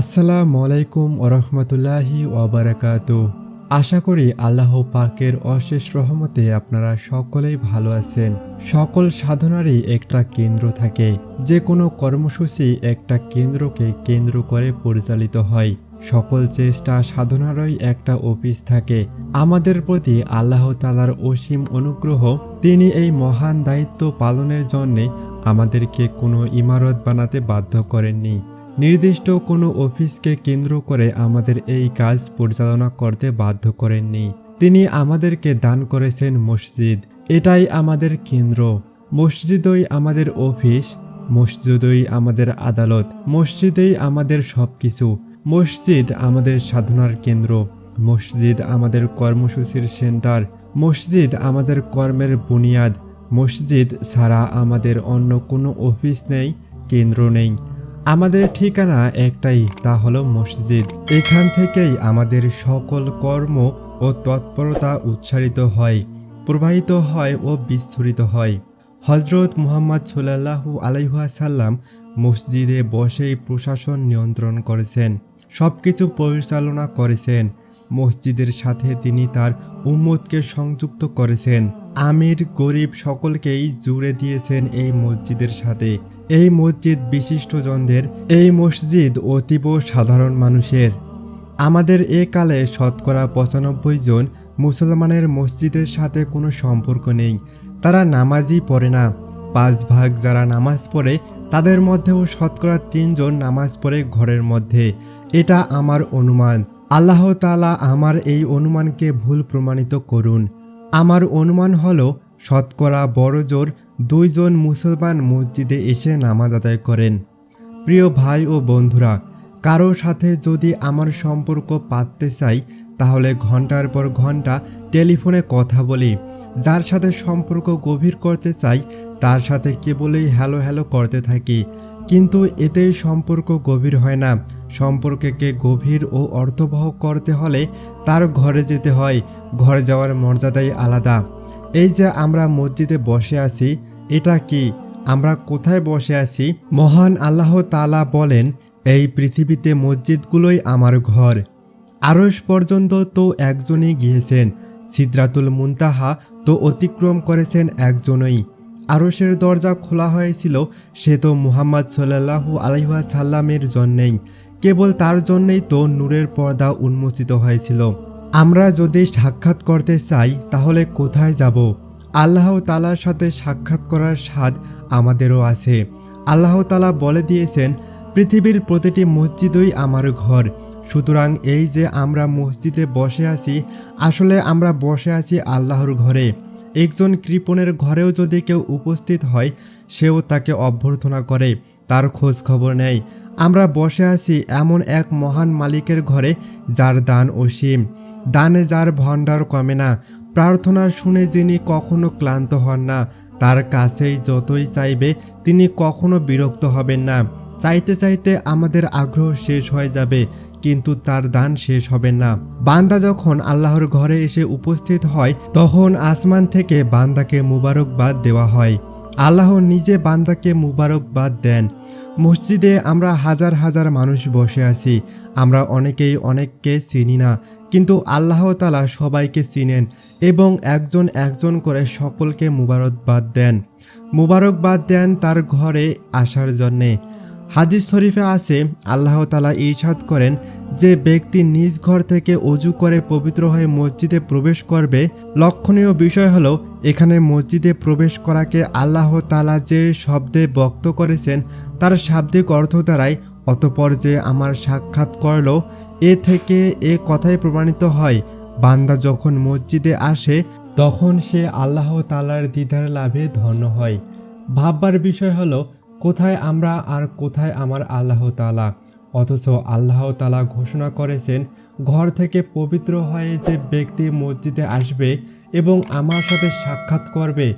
আসসালামু আলাইকুম ওরহমতুল্লাহি ওবরাকাত আশা করি আল্লাহ পাকের অশেষ রহমতে আপনারা সকলেই ভালো আছেন। সকল সাধনারই একটা কেন্দ্র থাকে। যে কোনো কর্মসূচি একটা কেন্দ্রকে কেন্দ্র করে পরিচালিত হয়। সকল চেষ্টা সাধনারই একটা অফিস থাকে। আমাদের প্রতি আল্লাহ তালার অসীম অনুগ্রহ, তিনি এই মহান দায়িত্ব পালনের জন্যে আমাদেরকে কোনো ইমারত বানাতে বাধ্য করেননি। নির্দিষ্ট কোনো অফিসকে কেন্দ্র করে আমাদের এই কাজ পরিচালনা করতে বাধ্য করেননি। তিনি আমাদেরকে দান করেছেন মসজিদ। এটাই আমাদের কেন্দ্র। মসজিদই আমাদের অফিস, মসজিদই আমাদের আদালত, মসজিদেই আমাদের সব কিছু মসজিদ আমাদের সাধনার কেন্দ্র। মসজিদ আমাদের কর্মসূচির সেন্টার। মসজিদ আমাদের কর্মের বুনিয়াদ। মসজিদ ছাড়া আমাদের অন্য কোনো অফিস নেই, কেন্দ্র নেই। আমাদের ঠিকানা একটাই, তা হলো মসজিদ। এখান থেকেই আমাদের সকল কর্ম ও তৎপরতা উচ্চারিত হয়, প্রবাহিত হয় ও বিস্ফোরিত হয়। হজরত মুহাম্মদ সোল্লাহু আলাইহাসাল্লাম মসজিদে বসেই প্রশাসন নিয়ন্ত্রণ করেছেন সব কিছু পরিচালনা করেছেন। মসজিদের সাথে তিনি তার উম্মতকে সংযুক্ত করেছেন। আমির গরিব সকলকেই জুড়ে দিয়েছেন এই মসজিদের সাথে। এই মসজিদ বিশিষ্টজনদের, এই মসজিদ অতীব সাধারণ মানুষের। আমাদের এ কালে শতকরা পঁচানব্বই জন মুসলমানের মসজিদের সাথে কোনো সম্পর্ক নেই। তারা নামাজই পড়ে না। পাঁচ ভাগ যারা নামাজ পড়ে, তাদের মধ্যেও শতকরা তিনজন নামাজ পড়ে ঘরের মধ্যে। এটা আমার অনুমান। আল্লাহ তালা আমার এই অনুমানকে ভুল প্রমাণিত করুন। আমার অনুমান হলো, শতকরা বড় জোর দুইজন মুসলমান মসজিদে এসে নামাজ আদায় করেন। প্রিয় ভাই ও বন্ধুরা, কারও সাথে যদি আমার সম্পর্ক পাততে চাই, তাহলে ঘণ্টার পর ঘণ্টা টেলিফোনে কথা বলি। যার সাথে সম্পর্ক গভীর করতে চাই, তার সাথে কেবলই হ্যালো হ্যালো করতে থাকি। কিন্তু এতেই সম্পর্ক গভীর হয় না। সম্পর্ককে গভীর ও অর্থবহ করতে হলে তার ঘরে যেতে হয়। ঘরে যাওয়ার মর্যাদাই আলাদা। এই যে আমরা মসজিদে বসে আছি, এটা কি? আমরা কোথায় বসে আছি? মহান আল্লাহ তালা বলেন, এই পৃথিবীতে মসজিদগুলোই আমার ঘর। আরস পর্যন্ত তো একজনই গিয়েছেন। সিদ্রাতুল মুনতাহা তো অতিক্রম করেছেন একজনই। আরসের দরজা খোলা হয়েছিল, সে তো মুহাম্মদ সাল্লাহু আলাইহা সাল্লামের জন্যেই। কেবল তার জন্যেই তো নূরের পর্দা উন্মোচিত হয়েছিল। আমরা যদি সাক্ষাৎ করতে চাই, তাহলে কোথায় যাব? আল্লাহ তালার সাথে সাক্ষাৎ করার স্বাদ আমাদেরও আছে। আল্লাহ তালা বলে দিয়েছেন, পৃথিবীর প্রতিটি মসজিদই আমার ঘর। সুতরাং এই যে আমরা মসজিদে বসে আছি, আসলে আমরা বসে আছি আল্লাহর ঘরে। একজন কৃপণের ঘরেও যদি কেউ উপস্থিত হয়, সেও তাকে অভ্যর্থনা করে, তার খোঁজ খবর নেয়। আমরা বসে আছি এমন এক মহান মালিকের ঘরে, যার দান অসীম। দানে যার ভণ্ডার কমে না। প্রার্থনা শুনে যিনি কখনো ক্লান্ত হন না, তার কাছেই যতই চাইবে, তিনি কখনো বিরক্ত হবেন না। চাইতে চাইতে আমাদের আগ্রহ শেষ হয়ে যাবে। কিন্তু তার দান শেষ হবে না। বান্দা যখন আল্লাহর ঘরে এসে উপস্থিত হয়, তখন আসমান থেকে বান্দাকে মুবারকবাদ দেওয়া হয়। আল্লাহ নিজে বান্দাকে মুবারকবাদ দেন। মসজিদে আমরা হাজার হাজার মানুষ বসে আছি। আমরা অনেকেই অনেককে চিনি না, কিন্তু আল্লাহ তালা সবাইকে চিনেন এবং একজন একজন করে সকলকে মুবারকবাদ দেন। মুবারকবাদ দেন তার ঘরে আসার জন্যে। হাদিস শরীফে আছে, আল্লাহ তালা ইরশাদ করেন যে ব্যক্তি নিজ ঘর থেকে অজু করে পবিত্র হয়ে মসজিদে প্রবেশ করবে, লক্ষণীয় বিষয় হলো এখানে মসজিদে প্রবেশ করাকে আল্লাহ তালা যে শব্দে ব্যক্ত করেছেন তার শাব্দিক অর্থ দ্বারাই, অতপর যে আমার সাক্ষাৎ করল, এ থেকে এ কথাই প্রমাণিত হয়, বান্দা যখন মসজিদে আসে, তখন সে আল্লাহ তালার দিদার লাভে ধন্য হয়। ভাববার বিষয় হলো কোথায় আমরা আর কোথায় আমার আল্লাহ তালা অথচ আল্লাহ তালা ঘোষণা করেছেন, ঘর থেকে পবিত্র হয়ে যে ব্যক্তি মসজিদে আসবে এবং আমার সাথে সাক্ষাৎ করবে,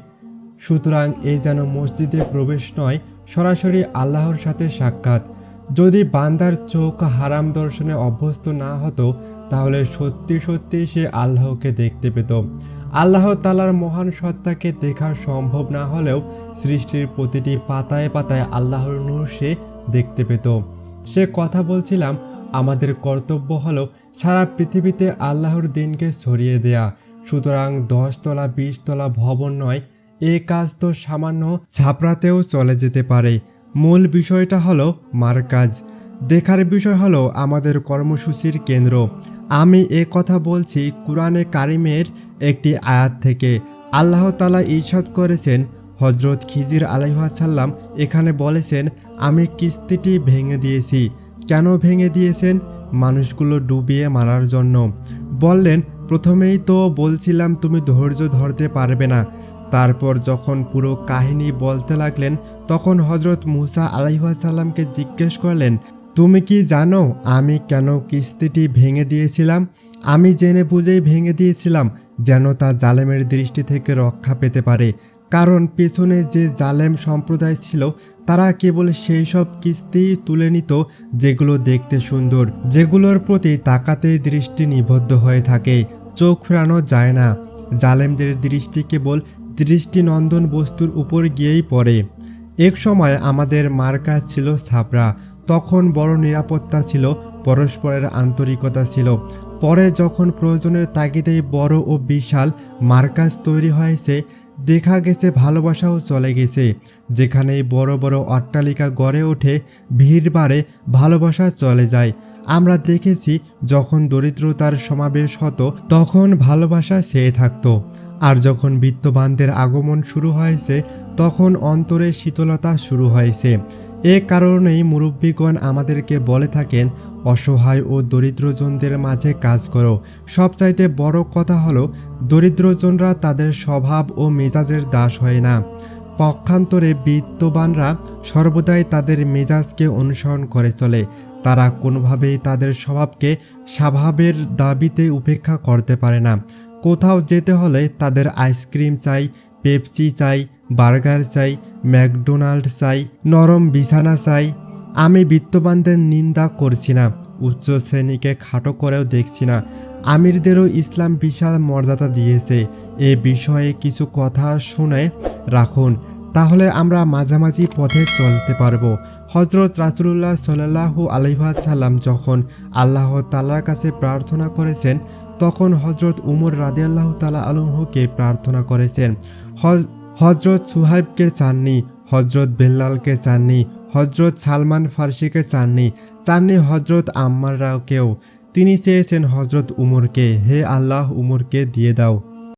সুতরাং এই যেন মসজিদে প্রবেশ নয়, সরাসরি আল্লাহর সাথে সাক্ষাৎ। যদি বান্দার চোখ হারাম দর্শনে অভ্যস্ত না হতো, তাহলে সত্যি সত্যি সে আল্লাহকে দেখতে পেত। আল্লাহ তালার মহান সত্তাকে দেখা সম্ভব না হলেও সৃষ্টির প্রতিটি পাতায় পাতায় আল্লাহর নূর সে দেখতে পেত। সে কথা বলছিলাম, আমাদের কর্তব্য হলো সারা পৃথিবীতে আল্লাহর দিনকে ছড়িয়ে দেয়া। সুতরাং দশতলা বিশতলা ভবন নয়, এ কাজ তো সামান্য ছাপড়াতেও চলে যেতে পারে। মূল বিষয়টা হলো মার্কাজ। দেখার বিষয় হলো আমাদের কর্মসূচির কেন্দ্র। আমি এ কথা বলছি কোরআনে কারিমের একটি আয়াত থেকে আল্লাহ তালা ঈর্ষাদ করেছেন। হজরত খিজির আলাইহাসাল্লাম এখানে বলেছেন, আমি কিস্তিটি ভেঙে দিয়েছি। কেন ভেঙে দিয়েছেন? মানুষগুলো ডুবিয়ে মারার জন্য। বললেন, প্রথমেই তো বলছিলাম তুমি ধৈর্য ধরতে পারবে না। তারপর যখন পুরো কাহিনী বলতে লাগলেন, তখন হজরত মুসা আলাইহাসাল্লামকে জিজ্ঞেস করলেন, তুমি কি জানো আমি কেন কিস্তিটি ভেঙে দিয়েছিলাম? আমি জেনে বুঝেই ভেঙে দিয়েছিলাম যেন তা জালেমের দৃষ্টি থেকে রক্ষা পেতে পারে। কারণ পেছনে যে জালেম সম্প্রদায় ছিল, তারা কেবল সেই সব কিস্তি তুলে নিত যেগুলো দেখতে সুন্দর, যেগুলোর প্রতি তাকাতেই দৃষ্টি নিবদ্ধ হয়ে থাকে। চোখ ফেরানো যায় না। জালেমদের দৃষ্টি কেবল দৃষ্টিনন্দন বস্তুর উপর গিয়েই পড়ে। এক সময় আমাদের মার্কা ছিল ছাপড়া তখন বড় নিরাপত্তা ছিল, পরস্পরের আন্তরিকতা ছিল। পরে যখন প্রয়োজনের তাগিদেই বড় ও বিশাল মার্কাজ তৈরি হয়েছে দেখা গেছে ভালোবাসাও চলে গেছে। যেখানেই বড় বড় অট্টালিকা গড়ে ওঠে ভিড় বাড়ে ভালোবাসা চলে যায়। আমরা দেখেছি, যখন দরিদ্রতার সমাবেশ হতো, তখন ভালোবাসা চেয়ে থাকতো। আর যখন বিত্তবানদের আগমন শুরু হয়েছে তখন অন্তরে শীতলতা শুরু হয়েছে এ কারণেই মুরব্বীগণ আমাদেরকে বলে থাকেন, অসহায় ও দরিদ্রজনদের মাঝে কাজ করো। সবচাইতে বড় কথা হলো, দরিদ্রজনরা তাদের স্বভাব ও মেজাজের দাস হয় না। পক্ষান্তরে বিত্তবানরা সর্বদাই তাদের মেজাজকে অনুসরণ করে চলে। তারা কোনোভাবেই তাদের স্বভাবকে স্বভাবের দাবিতে উপেক্ষা করতে পারে না। কোথাও যেতে হলে তাদের আইসক্রিম চাই পেপসি চাই, বার্গার চাই, ম্যাকডোনাল্ড চাই, নরম বিছানা চাই। আমি বিত্তবানদের নিন্দা করছি না, উচ্চ শ্রেণীকে খাটো করেও দেখছি না। আমিরদেরও ইসলাম বিশাল মর্যাদা দিয়েছে। এ বিষয়ে কিছু কথা শুনে রাখুন, তাহলে আমরা মাঝামাঝি পথে চলতে পারব। হজরত রাসুলুল্লাহ সাল্লাহু আলহাসাল্লাম যখন আল্লাহ তালার কাছে প্রার্থনা করেছেন তখন হজরত উমর রাদিয়াল্লাহ তালা আলহুকে প্রার্থনা করেছেন, হজ- হজরত সুহাইবকে চাননি হজরত বেল্লালকে চাননি হজরত সালমান ফার্সিকে চাননি চাননি হজরত আম্মার রাওকেও তিনি চেয়েছেন হজরত উমরকে, হে আল্লাহ উমরকে দিয়ে দাও।